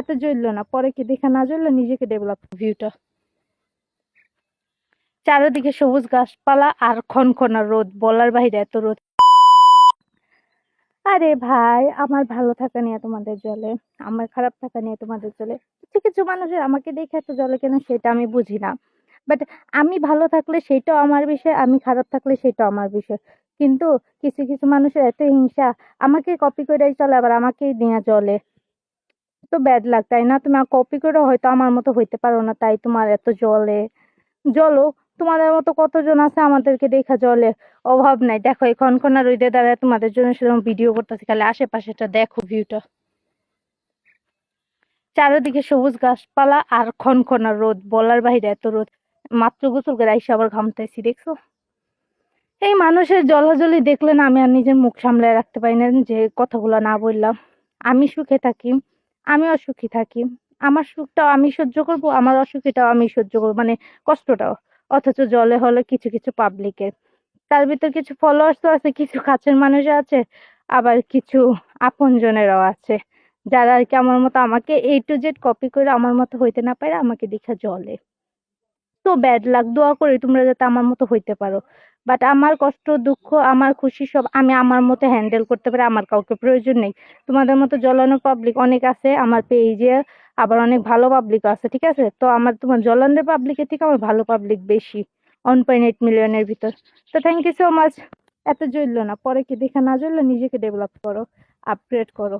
এত জ্বললো না, পরে কি দেখা না জ্বললো নিজেকে ডেভেলপ ভিউটা চারিদিকে সবুজ গাছপালা আর খনখনা রোদ, বলার বাইরে এত রোদ। আরে ভাই, আমার ভালো থাকা নিয়ে তোমাদের জলে, আমার খারাপ থাকা নিয়ে তোমাদের জলে, কিছু কিছু মানুষের আমাকে দেখে এত জলে কেন সেটা আমি বুঝি না। বাট আমি ভালো থাকলে সেটাও আমার বিষয়, আমি খারাপ থাকলে সেটাও আমার বিষয়। কিন্তু কিছু কিছু মানুষের এত হিংসা, আমাকে কপি করেই চলে, আবার আমাকেই নিয়ে চলে তো ব্যাড লাগ তাই না? তুমি কপি করে হয়তো আমার মতো হইতে পারো না, তাই তোমার এত জলে জলো তোমাদের মতো কতজন আছে আমাদেরকে দেখা জলে অভাব নাই। দেখো, এই খনখনা রইদে দাঁড়ায় তোমাদের জন্য সেরকম ভিডিও করতেছি, খালি আশেপাশেটা দেখো ভিউটা চারিদিকে সবুজ গাছপালা আর খনখনা রোদ, বলার বাইরে এত রোদ। মাত্র গোসল করে আইসা আবার ঘামতেছি দেখছ? এই মানুষের জলাজলি দেখলে না আমি আর নিজের মুখ সামলায় রাখতে পারি না, যে কথাগুলো না বললাম। আমি সুখে থাকি। আমি অসুখী থাকি। আমার সুখটাও আমি সহ্য করব, আমার অসুখীটাও আমি সহ্য করব মানে কষ্টটাও। অথচ জলে হলে কিছু কিছু পাবলিকের তার ভিতর কিছু ফলোয়ার্স তো আছে, কিছু কাছের মানুষ আছে, আবার কিছু আপনজনেরও আছে। যারা আর কি আমার মতো আমাকে এ টু জেড কপি করে আমার মতো হইতে না পারে আমাকে দেখা জলে। তো ব্যাড লাগ দোয়া করি তোমরা যাতে আমার মতো হইতে পারো। বাট আমার কষ্ট, দুঃখ, আমার খুশি সব আমি আমার মতো হ্যান্ডেল করতে পারি, আমার কাউকে প্রয়োজন নেই। তোমাদের মতো জলানো পাবলিক অনেক আছে আমার পেজে আবার অনেক ভালো পাবলিক আছে, ঠিক আছে? তো আমার তোমার জলানের পাবলিকের থেকে আমার ভালো পাবলিক বেশি ওয়ান পয়েন্ট এইট মিলিয়নের ভিতর। তো থ্যাংক ইউ সো মাচ এত জ্বললো না, পরে কি দেখা না জ্বললো নিজেকে ডেভেলপ করো আপগ্রেড করো।